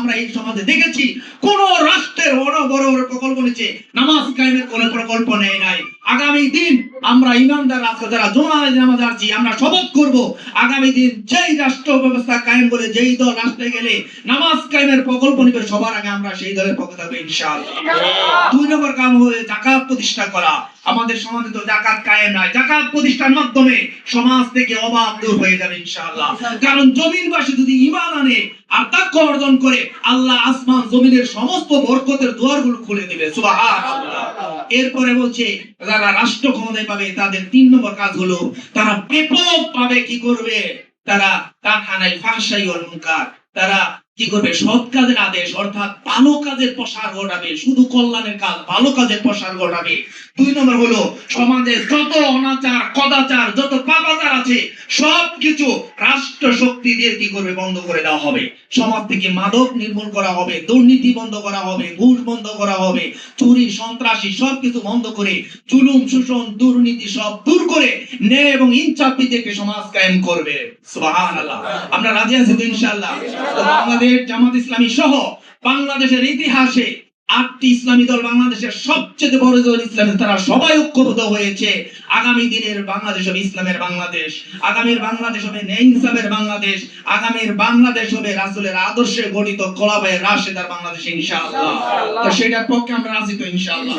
আমরা এই সমাজে দেখেছি। কোন রাষ্ট্রের বড় বড় প্রকল্প নিচ্ছে নামাজ কায়েমের কোন প্রকল্প নেই নাই। আগামী দিন আমরা ইমানদার আজকে যারা জমায় নামাজ আছি আমরা শপথ করব, আগামী দিন যেই রাষ্ট্র ব্যবস্থা কায়েম বলে, যেই দল রাষ্ট্রে গেলে নামাজ কায়েমের প্রকল্প নিবে, সবার আগে আমরা সেই দলের পক্ষে থাকব ইনশাআল্লাহ। দুই নম্বর কাম হয়ে জাকাত প্রতিষ্ঠা করা। আমাদের সমাজে তো জাকাত কায়েম নাই জাকাত প্রতিষ্ঠার মাধ্যমে সমাজ থেকে অভাব দূর হয়ে যাবে ইনশাআল্লাহ। কারণ জমিনবাসী যদি ঈমান আনে আর তাকওয়া অর্জন করে, আল্লাহ আসমান জমিনের সমস্ত বরকতের দুয়ারগুলো খুলে দিবে, সুবহানাল্লাহ। এরপরে বলছে, যারা রাষ্ট্র ক্ষমতায় পাবে, তাদের তিন নম্বর কাজ হলো, তারা ব্যাপক ভাবে কি করবে? তারা কারখানায় ফাহশাই ওয়াল অলংকার তারা কি করবে? সৎ কাজের আদেশ, অর্থাৎ ভালো কাজের প্রসার ঘটাবে, শুধু কল্যাণের কাজ, ভালো কাজের প্রসার ঘটাবে। দুই নম্বর হলো, সমাজে যত অনাচার, কদাচার, যত পাপাচার আছে সব কিছু রাষ্ট্র শক্তি দিয়ে কি করবে? বন্ধ করে দেওয়া হবে। সমাজ থেকে মাদক নির্মূল করা হবে, দুর্নীতি বন্ধ করা হবে, ঘুষ বন্ধ করা হবে, চুরি, সন্ত্রাসী সব কিছু বন্ধ করে জুলুম, শোষণ, দুর্নীতি সব দূর করে ন্যায় এবং ইনসাফ থেকে সমাজ কায়েম করবে। সুবহানাল্লাহ। আমরা রাজি আছি ইনশাআল্লাহ? তো বাংলাদেশ জামাত ইসলামী সহ বাংলাদেশের ইতিহাসে আটটি ইসলামী দল বাংলাদেশের সবচেয়ে বড় দল ইসলামী তারা সবাই ঐক্যবদ্ধ হয়েছে। আগামী দিনের বাংলাদেশ হবে ইসলামের বাংলাদেশ আগামীর বাংলাদেশ হবে ন্যায় ইনসাফের বাংলাদেশ আগামীর বাংলাদেশ হবে রাসূলের আদর্শে গঠিত কোলাবায়ে রাশেদার বাংলাদেশ ইনশাআল্লাহ। তো সেটার পক্ষে আমরা রাজি তো ইনশাআল্লাহ।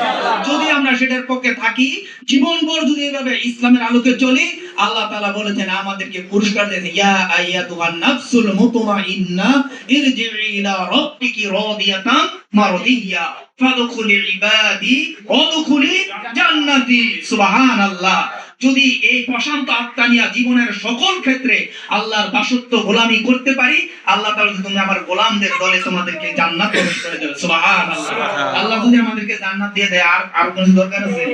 যদি আমরা সেটার পক্ষে থাকি জীবনভর যদি এভাবে ইসলামের আলোকে চলি আল্লাহ তাআলা বলেছেন আমাদেরকে পুরস্কার দেন ইয়া আইয়াতুহান নাফসুল মুতমাইন্না ইরজিই ইলা রাব্বিকি রাদিয়াতান মারদিয়া ফাদখুলি ইবাদি ওয়াদখুলি জান্নাতি সুবহানাল্লাহ। যদি এই প্রশান্ত আত্মা নিয়ে জীবনের সকল ক্ষেত্রে আল্লাহর দাসত্ব গোলামি করতে পারি আল্লাহ তাআলা তুমি আমার গোলামদের দলে তোমাদেরকে জান্নাত প্রবেশ করে দেবে সুবহানাল্লাহ। আল্লাহ যদি আমাদেরকে জান্নাত দিয়ে দেয় আর আর কোনো দরকার আছে?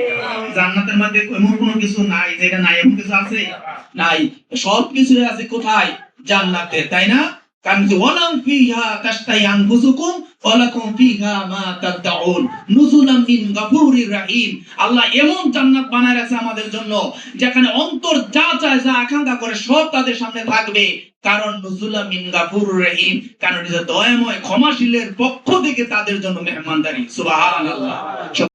জান্নাতের মধ্যে এমন কোনো কিছু নাই যেটা নাই এমন কিছু আছে? নাই। সব কিছু আছে কোথায়? জান্নাতে তাই না? ফিহা ওয়ালাকুম ফিহা মা নুজুলাম মিন গাফুরির রহিম। আল্লাহ এমন জান্নাত বানায় রাখছে আমাদের জন্য, যেখানে অন্তর যা চায়, যা আকাঙ্ক্ষা করে, সব তাদের সামনে থাকবে। কারণ নুজুলাম মিন গাফুরুর রহিম, কারণ এটা দয়াময়, ক্ষমাশীলের পক্ষ থেকে তাদের জন্য মেহমানদারি। সুবহানাল্লাহ।